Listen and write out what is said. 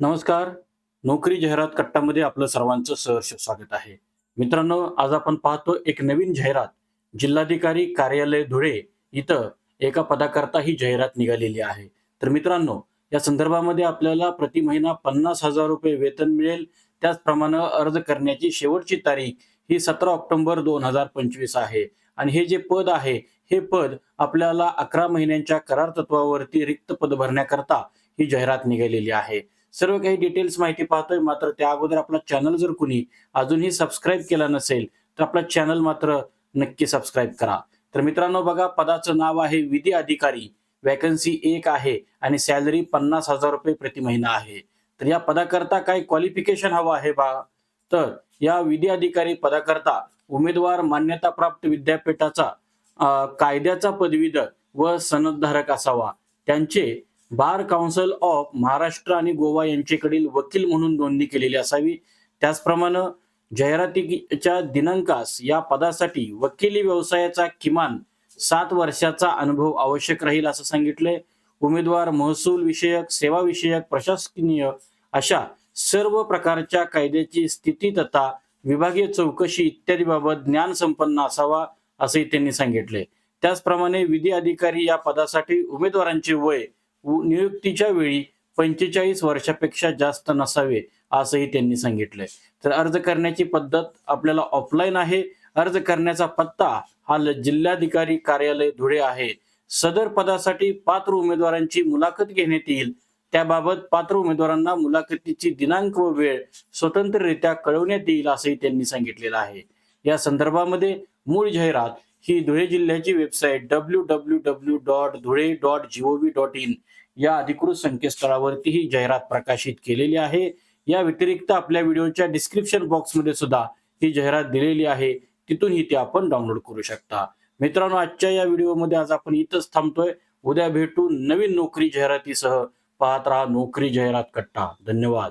नमस्कार. नोकरी जाहिरात कट्टामध्ये आपलं सर्वांचं सहर्ष स्वागत आहे. मित्रांनो आज आपण पाहतो एक नवीन जाहिरात. जिल्हाधिकारी कार्यालय धुळे इथं एका पदाकरता ही जाहिरात निघालेली आहे. तर मित्रांनो या संदर्भामध्ये आपल्याला प्रति महिना पन्नास हजार रुपये वेतन मिळेल. त्याचप्रमाणे अर्ज करण्याची शेवटची तारीख ही सतरा ऑक्टोबर दोन हजार पंचवीस आहे. आणि हे जे पद आहे हे पद आपल्याला अकरा महिन्यांच्या करार तत्वावरती रिक्त पद भरण्याकरता ही जाहिरात निघालेली आहे. सर्व काही डिटेल्स माहिती पाहतोय. मात्र त्या अगोदर आपला चॅनल जर कुणी अजूनही सबस्क्राईब केला नसेल तर आपला चॅनल मात्र नक्की सबस्क्राईब करा. तर मित्रांनो बघा पदाचं नाव आहे विधी अधिकारी. वॅकन्सी एक आहे आणि सॅलरी पन्नास हजार रुपये प्रति महिना आहे. तर या पदाकरता काय क्वालिफिकेशन हवं आहे बा? तर या विधी अधिकारी पदाकरता उमेदवार मान्यताप्राप्त विद्यापीठाचा कायद्याचा पदवीधर व सनदधारक असावा. त्यांचे बार काउन्सिल ऑफ महाराष्ट्र आणि गोवा यांच्याकडील वकील म्हणून नोंदणी केलेली असावी. त्याचप्रमाणे जाहिरातीच्या दिनांकास या पदासाठी वकिली व्यवसायाचा किमान सात वर्षाचा अनुभव आवश्यक राहील असं सांगितलंय. उमेदवार महसूल विषयक सेवा विषयक प्रशासकीय अशा सर्व प्रकारच्या कायद्याची स्थिती तथा विभागीय चौकशी इत्यादी बाबत ज्ञान संपन्न असावा असंही त्यांनी सांगितले त्याचप्रमाणे विधी अधिकारी या पदासाठी उमेदवारांचे वय नियुक्तीच्या वेळी पंचेचाळीस वर्षापेक्षा जास्त नसावे असंही त्यांनी सांगितलंय. तर अर्ज करण्याची पद्धत आपल्याला ऑफलाईन आहे. अर्ज करण्याचा पत्ता हा जिल्हाधिकारी कार्यालय धुळे आहे. सदर पदासाठी पात्र उमेदवारांची मुलाखत घेण्यात येईल. त्याबाबत पात्र उमेदवारांना मुलाखतीची दिनांक व वेळ स्वतंत्ररित्या कळवण्यात येईल असंही त्यांनी सांगितलेलं आहे. या संदर्भामध्ये मूळ जाहिरात ही धुळे जिल्ह्याची website W W W dot Dhule dot G O V dot in या अधिकृत संकेतस्थळावरती ही जाहिरात प्रकाशित केलेली आहे. या व्यतिरिक्त आपल्या व्हिडिओच्या डिस्क्रिप्शन बॉक्समध्ये सुद्धा ही जाहिरात दिलेली आहे. तिथूनही ती आपण डाउनलोड करू शकता. मित्रांनो आजच्या या व्हिडिओमध्ये आज आपण इथंच थांबतोय. उद्या भेटू नवीन नोकरी जाहिरातीसह. पाहत राहा नोकरी जाहिरात कट्टा. धन्यवाद.